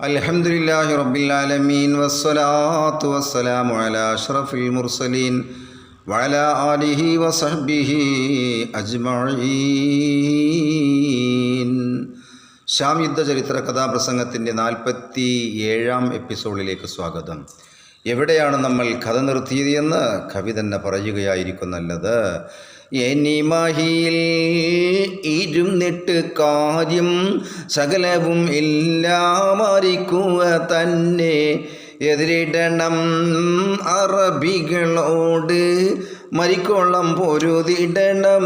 الحمد لله رب العالمين والصلاة والسلام على أشرف المرسلين وعلى آله وصحبه أجمعين ശ്യാം യുദ്ധ ചരിത്ര കഥാപ്രസംഗത്തിൻ്റെ നാൽപ്പത്തി ഏഴാം എപ്പിസോഡിലേക്ക് സ്വാഗതം എവിടെയാണ് നമ്മൾ കഥ നിർത്തിയത് എന്ന് കവി തന്നെ പറയുകയായിരിക്കും നല്ലത് എനിമഹിയിൽ ഇരുന്നിട്ട് കാര്യം സകലവും ഇല്ലാമറിക്കുക തന്നെ. എതിരിടണം അറബികളോട് മരിക്കോളം പൊരുതിടണം.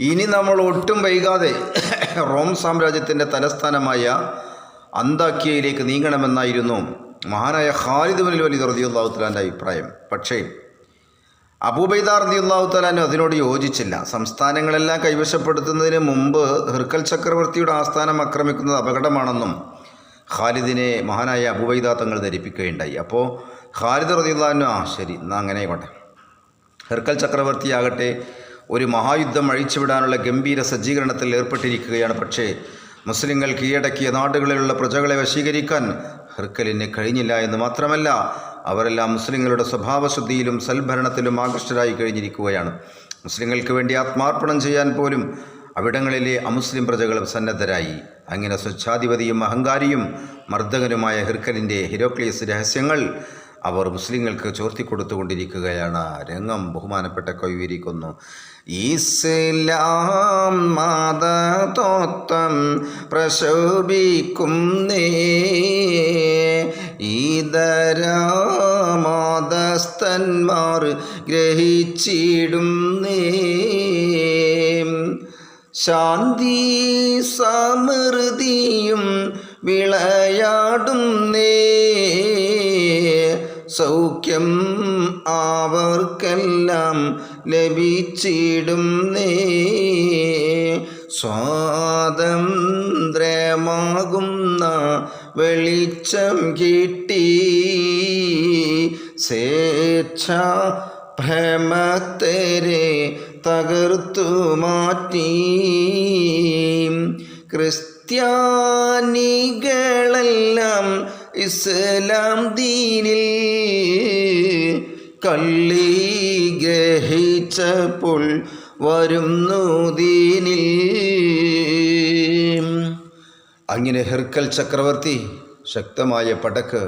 ഇനി നമ്മൾ ഒട്ടും വൈകാതെ റോം സാമ്രാജ്യത്തിന്റെ തലസ്ഥാനമായ അന്താക്കിയയിലേക്ക് നീങ്ങണമെന്നായിരുന്നു മഹാനായ ഖാലിദ് ബിൻ വലി റദിയുള്ളാഹുത്തലാന്റെ അഭിപ്രായം. പക്ഷേ അബൂബൈദ റദിയുള്ളാഹുത്തലാൻ അതിനോട് യോജിച്ചില്ല. സംസ്ഥാനങ്ങളെല്ലാം കൈവശപ്പെടുത്തുന്നതിന് മുമ്പ് ഹിർക്കൽ ചക്രവർത്തിയുടെ ആസ്ഥാനം ആക്രമിക്കുന്നത് അപകടമാണെന്നും ഖാലിദിനെ മഹാനായ അബൂബൈദ തങ്ങൾ ധരിപ്പിക്കുകയുണ്ടായി. അപ്പോൾ ഖാലിദ് റദിയുള്ളാഹു ആ ശരി എന്നാൽ അങ്ങനെ ആയിക്കോട്ടെ. ഹെർക്കൽ ചക്രവർത്തിയാകട്ടെ ഒരു മഹായുദ്ധം അഴിച്ചുവിടാനുള്ള ഗംഭീര സജ്ജീകരണത്തിൽ ഏർപ്പെട്ടിരിക്കുകയാണ്. പക്ഷേ മുസ്ലിങ്ങൾ കീഴടക്കിയ നാടുകളിലുള്ള പ്രജകളെ വശീകരിക്കാൻ ഹെർക്കലിന് കഴിഞ്ഞില്ല എന്ന് മാത്രമല്ല അവരെല്ലാം മുസ്ലിങ്ങളുടെ സ്വഭാവശുദ്ധിയിലും സൽഭരണത്തിലും ആകൃഷ്ടരായി കഴിഞ്ഞിരിക്കുകയാണ്. മുസ്ലിങ്ങൾക്ക് വേണ്ടി ആത്മാർപ്പണം ചെയ്യാൻ പോലും അവിടങ്ങളിലെ അമുസ്ലിം പ്രജകളും സന്നദ്ധരായി. അങ്ങനെ സ്വച്ഛാധിപതിയും അഹങ്കാരിയും മർദ്ദകനുമായ ഹിർക്കലിന്റെ ഹിരോക്ലീസ് രഹസ്യങ്ങൾ അവർ മുസ്ലിങ്ങൾക്ക് ചോർത്തി കൊടുത്തുകൊണ്ടിരിക്കുകയാണ്. രംഗം ബഹുമാനപ്പെട്ട കവിയിരിക്കുന്നു ഇസ്ലാം പ്രശോഭിക്കും പ്രശോഭിക്കുന്നേ. ഇതര ഗ്രഹിച്ചിടും ഗ്രഹിച്ചിടുന്നേ. ശാന്തി സമൃദ്ധിയും വിളയാടുന്നേ. സൗഖ്യം അവർക്കെല്ലാം നീ. സ്വാതന്ത്ര്യമാകുന്ന വെളിച്ചം കിട്ടി. സ്വേച്ഛ ഭ്രമത്തരെ തകർത്തു മാറ്റി. ക്രിസ്ത്യാനികളെല്ലാം ഇസ്ലാം ദീനിൽ കള്ളി ഗ്രഹിച്ചപ്പോൾ വരുന്നു ദീനിൽ. അങ്ങനെ ഹെർക്കൽ ചക്രവർത്തി ശക്തമായ പടക്ക്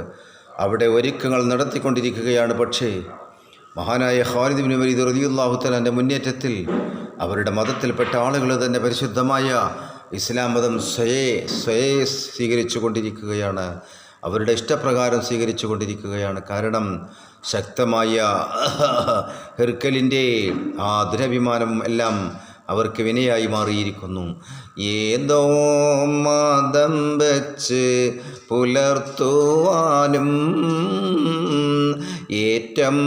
അവിടെ ഒരുക്കങ്ങൾ നടത്തിക്കൊണ്ടിരിക്കുകയാണ്. പക്ഷേ മഹാനായ ഖാലിദ് ബിൻ വലീദ് റളിയല്ലാഹു തആലാന്റെ മുന്നേറ്റത്തിൽ അവരുടെ മതത്തിൽപ്പെട്ട ആളുകൾ തന്നെ പരിശുദ്ധമായ ഇസ്ലാം മതം സ്വയേ സ്വയേ സ്വീകരിച്ചു കൊണ്ടിരിക്കുകയാണ് അവരുടെ ഇഷ്ടപ്രകാരം സ്വീകരിച്ചു കൊണ്ടിരിക്കുകയാണ്. കാരണം ശക്തമായ ഹെർക്കലിന്റെ ആ ദുരഭിമാനം എല്ലാം അവർക്ക് വിനയായി മാറിയിരിക്കുന്നു. ഏതോ മതം വെച്ച് പുലർത്തുവാനും ഏറ്റം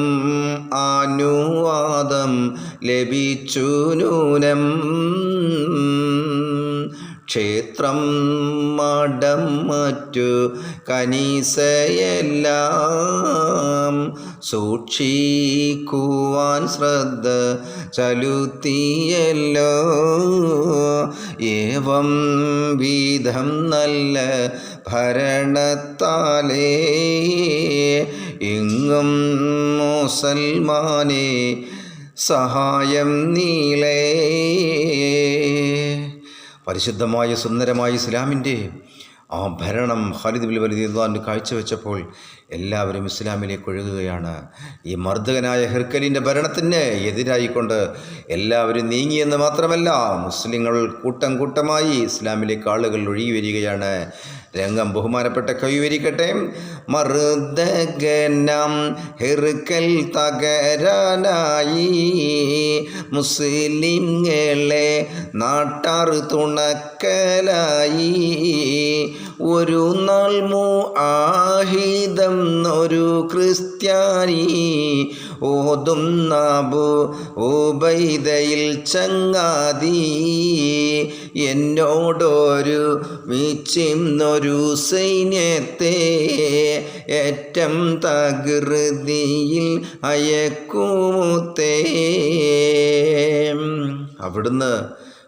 അനുവാദം ലഭിച്ചു നൂനം ക്ഷേത്രം മഠം മറ്റു കനീസയെല്ലാം സൂക്ഷിക്കുവാൻ ശ്രദ്ധ ചലുത്തിയല്ലോ. ഏവം വിധം നല്ല ഭരണത്താലേ എങ്ങും മുസൽമാനെ സഹായം നീളേ. പരിശുദ്ധമായ സുന്ദരമായ ഇസ്ലാമിന്റെ ആ ഭരണം ഖാലിദ് ബിൽ വലിയ കാഴ്ചവെച്ചപ്പോൾ എല്ലാവരും ഇസ്ലാമിലേക്ക് ഒഴുകുകയാണ്. ഈ മർദ്ദകനായ ഹെർക്കലിന്റെ ഭരണത്തിന് എതിരായിക്കൊണ്ട് എല്ലാവരും നീങ്ങിയെന്ന് മാത്രമല്ല മുസ്ലിങ്ങൾ കൂട്ടം കൂട്ടമായി ഇസ്ലാമിലേക്ക് ആളുകൾ ഒഴുകി വരികയാണ്. രംഗം ബഹുമാനപ്പെട്ട കവി വരിക്കട്ടെ മറുദഗനം ഹെറുക്കൽ തകരാനായി. മുസ്ലിങ്ങളെ നാട്ടാർ തുണക്കലായി. ഒരു നാൾ മുആഹിദം ഒരു ക്രിസ്ത്യാനി. ഓതും നാബു ബൈദയിൽ ചങ്ങാതി. എന്നോടൊരു മിച്ചിന്നൊരു സൈന്യത്തെ ഏറ്റം തകൃതിയിൽ അയക്കൂത്തേ അവിടുന്ന്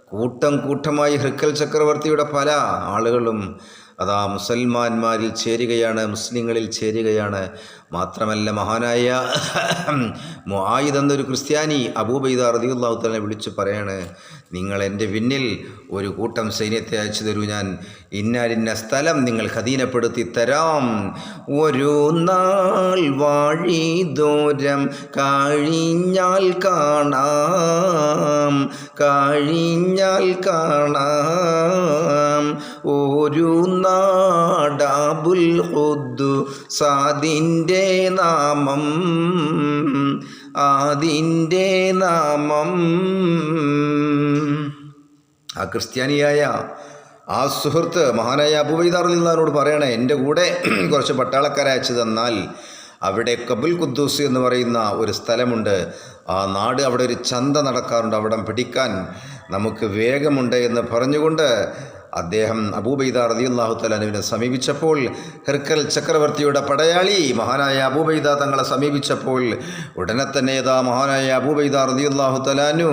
കൂട്ടം കൂട്ടമായി ഹൃക്കൽ ചക്രവർത്തിയുടെ പല ആളുകളും അതാ മുസൽമാന്മാരിൽ ചേരുകയാണ് മുസ്ലിങ്ങളിൽ ചേരുകയാണ്. മാത്രമല്ല മഹാനായ മുആയിദ് എന്നൊരു ക്രിസ്ത്യാനി അബൂബൈദ റതിയുള്ളാഹു തന്നെ വിളിച്ചു പറയാണ് നിങ്ങൾ എന്റെ പിന്നിൽ ഒരു കൂട്ടം സൈന്യത്തെ അയച്ചു തരൂ. ഞാൻ ഇന്നാലിന്ന സ്ഥലം നിങ്ങൾ ഖദീനപ്പെടുത്തി തരാം. ഒരു നാൾ വാഴി ദൂരം കഴിഞ്ഞാൽ കാണാം. കഴിഞ്ഞാൽ കാണാം. ഒരു നാടാബുൽ ഹുദ്ദു സാദിന്റെ നാമം അതിന്റെ നാമം. ആ ക്രിസ്ത്യാനിയായ ആ സുഹൃത്ത് മഹാനായ അബുബൈദാറിനോട് പറയണേ എന്റെ കൂടെ കുറച്ച് പട്ടാളക്കാരെ അയച്ചു തന്നാൽ അവിടെ കബുൽ കുദ്ദൂസ് എന്ന് പറയുന്ന ഒരു സ്ഥലമുണ്ട്. ആ നാട് അവിടെ ഒരു ചന്ത നടക്കാറുണ്ട്. അവിടം പിടിക്കാൻ നമുക്ക് വേഗമുണ്ട് എന്ന് പറഞ്ഞുകൊണ്ട് അദ്ദേഹം അബൂബൈദ റതിയുല്ലാഹു തലാനുവിനെ സമീപിച്ചപ്പോൾ ഹെർക്കൽ ചക്രവർത്തിയുടെ പടയാളി മഹാനായ അബൂബൈദ തങ്ങളെ സമീപിച്ചപ്പോൾ ഉടനെ തന്നെ ഏതാ മഹാനായ അബൂബൈദ റതിയുല്ലാഹു തലാനു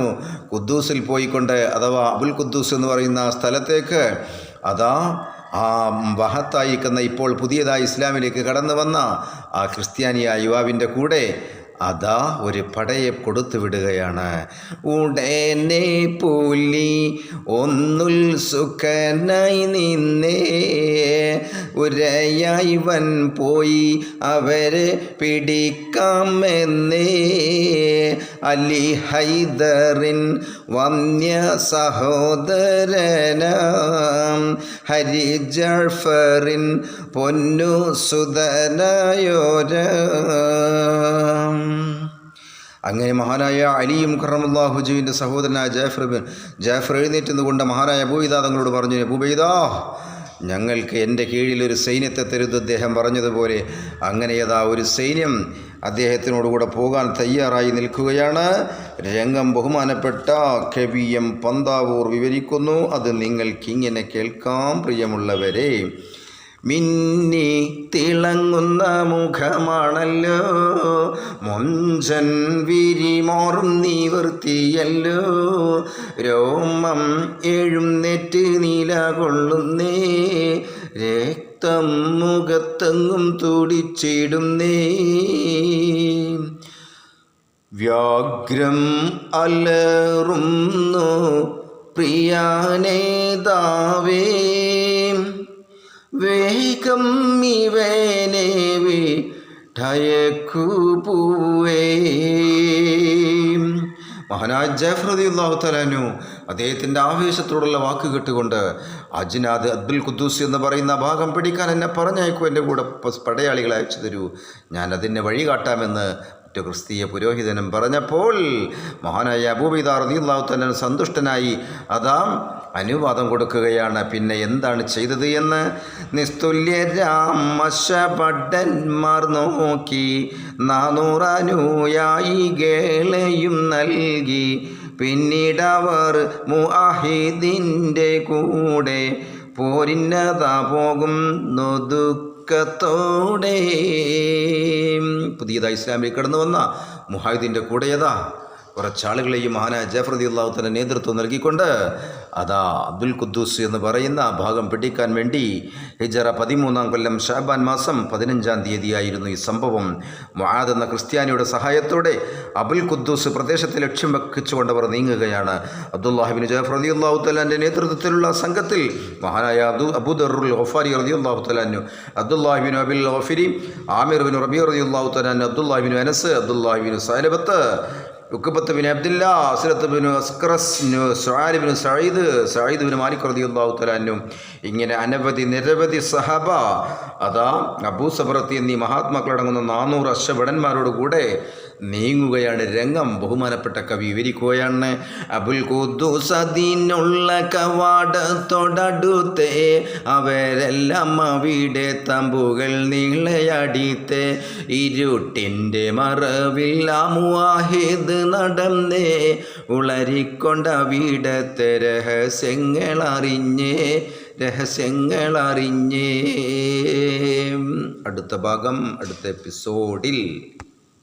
കുദ്ദൂസിൽ പോയിക്കൊണ്ട് അഥവാ അബുൽ ഖുദ്ദൂസ് എന്ന് പറയുന്ന സ്ഥലത്തേക്ക് അതാ ആ വഹത്തായിരിക്കുന്ന ഇപ്പോൾ പുതിയതായി ഇസ്ലാമിലേക്ക് കടന്നു വന്ന ആ ക്രിസ്ത്യാനിയായ യുവാവിന്റെ കൂടെ അതാ ഒരു പടയെ കൊടുത്തു വിടുകയാണ്. ഉടനെ പുലി ഒന്നുൽ സുഖനായി നിന്നേ. ഉരയായി വൻ പോയി അവരെ പിടിക്കാമെന്നേ. അലി ഹൈദറിൻ വന്യ സഹോദരനാം ഹരി ജഫറിൻ പൊന്നു സുതനയോര അങ്ങനെ മഹാനായ അലിയും ഖറമുല്ലാഹുജുവിന്റെ സഹോദരനായ ജാഫർ ബിൻ ജാഫർ എഴുന്നേറ്റുന്നുകൊണ്ട് കൊണ്ട് മഹാനായ അബൂബൈദ തങ്ങളോട് പറഞ്ഞു അബൂബൈദ ഞങ്ങൾക്ക് എന്റെ കീഴിൽ ഒരു സൈന്യത്തെ തരുത് അദ്ദേഹം പറഞ്ഞതുപോലെ അങ്ങനെ ഒരു സൈന്യം അദ്ദേഹത്തിനോടുകൂടെ പോകാൻ തയ്യാറായി നിൽക്കുകയാണ്. രംഗം ബഹുമാനപ്പെട്ട കവി എം പന്താവൂർ വിവരിക്കുന്നു. അത് നിങ്ങൾക്കിങ്ങനെ കേൾക്കാം പ്രിയമുള്ളവരെ. മിന്നി തിളങ്ങുന്ന മുഖമാണല്ലോ. മൊഞ്ചൻ വിരിമോറും നിവൃത്തിയല്ലോ രോമം എഴുന്നേറ്റ് നീല കൊള്ളുന്നേ. രക്തം മുഖത്തെങ്ങും തുടിച്ചിടുന്നേ. വ്യാഗ്രം അലറുന്നു പ്രിയാനേതാവേ വേഗം ഇവനെ അള്ളാഹു തലാനു അദ്ദേഹത്തിന്റെ ആവേശത്തോടുള്ള വാക്ക് കേട്ടുകൊണ്ട് അജ്നാദ് അബ്ദുൽ ഖുദ്ദൂസ് എന്ന് പറയുന്ന ഭാഗം പിടിക്കാൻ എന്നെ പറഞ്ഞയക്കൂ എന്റെ കൂടെ പടയാളികളെ അയച്ചു തരൂ. ഞാൻ അതിനെ വഴി കാട്ടാമെന്ന് മറ്റു ക്രിസ്തീയ പുരോഹിതനും പറഞ്ഞപ്പോൾ മഹാനായ അബൂബിദാർ റളിയല്ലാഹു തന്നെ സന്തുഷ്ടനായി അതാ അനുവാദം കൊടുക്കുകയാണ്. പിന്നെ എന്താണ് ചെയ്തത് എന്ന്? നിസ്തുല്യരാമശഭടന്മാർ നോക്കി. നാനൂറനുയായി കേളയും നൽകി. പിന്നീടവർ മുഅഹിദിന്റെ കൂടെ പോരിന്നതാ പോകും നൊതുക്കത്തോടെ. പുതിയതായി ഇസ്ലാമിൽ കടന്നു വന്ന മുഹാഹിദിന്റെ കൂടെയതാ കുറച്ചാളുകളെയും മഹാനായ ജഫ്രതി അള്ളാഹുത്തന്നെ നേതൃത്വം നൽകിക്കൊണ്ട് അതാ അബ്ദുൽ ഖുദ്ദൂസ് എന്ന് പറയുന്ന ആ ഭാഗം പിടിക്കാൻ വേണ്ടി ഹിജറ പതിമൂന്നാം കൊല്ലം ഷാബാൻ മാസം പതിനഞ്ചാം തീയതിയായിരുന്നു ഈ സംഭവം. മുഹാദ് എന്ന ക്രിസ്ത്യാനിയുടെ സഹായത്തോടെ അബുൽ ഖുദ്ദൂസ് പ്രദേശത്തെ ലക്ഷ്യം വെച്ചുകൊണ്ട് അവർ നീങ്ങുകയാണ്. അബ്ദുല്ലാഹിബിൻ ജഫർ റതി അള്ളാഹു നേതൃത്വത്തിലുള്ള സംഘത്തിൽ മഹാനായ അബ്ദു അബുദറുൽ ഒഫാരി റതി അള്ളാഹുത്തലാനു അബ്ദുല്ലാഹിബിൻ അബിൽ ഓഫിരി ആമിർ ബിൻ റബി റതി അള്ളാഹുത്തലാൻ അബ്ദുല്ലാഹിബിൻ അനസ് അബ്ദുല്ലാഹിബിൻ സൈലബത്ത് ഉക്കബത്ത് ബിൻ അബ്ദില്ല അസ്രത്ത് ബിൻ അസ്ക്രസ് സുആലി ബിൻ സയ്യിദ് സയ്യിദ് ബിൻ മാലിക് റതി അള്ളാഹു തലാനും ഇങ്ങനെ അനവധി നിരവധി സഹബ അതാ അബൂ സബറത്തി എന്നീ മഹാത്മാക്കളടങ്ങുന്ന നാനൂറ് അശ്വഭടന്മാരോട് കൂടെ നീങ്ങുകയാണ് രംഗം. ബഹുമാനപ്പെട്ട കവി വിവരിക്കുകയാണ് അബുൽ കുദ്ദൂസദീനുള്ള കവാടത്തോടടുത്തേ അവരെല്ലാം അവിടെ തമ്പുകൾ നീളയടിത്തെ ഇരുട്ടിന്റെ മറവിൽ മുവാഹിദ് നടന്നേ ഉളരിക്കൊണ്ടവിടത്തെ രഹസ്യങ്ങളറിഞ്ഞേ രഹസ്യങ്ങളറിഞ്ഞേ. അടുത്ത ഭാഗം അടുത്ത എപ്പിസോഡിൽ.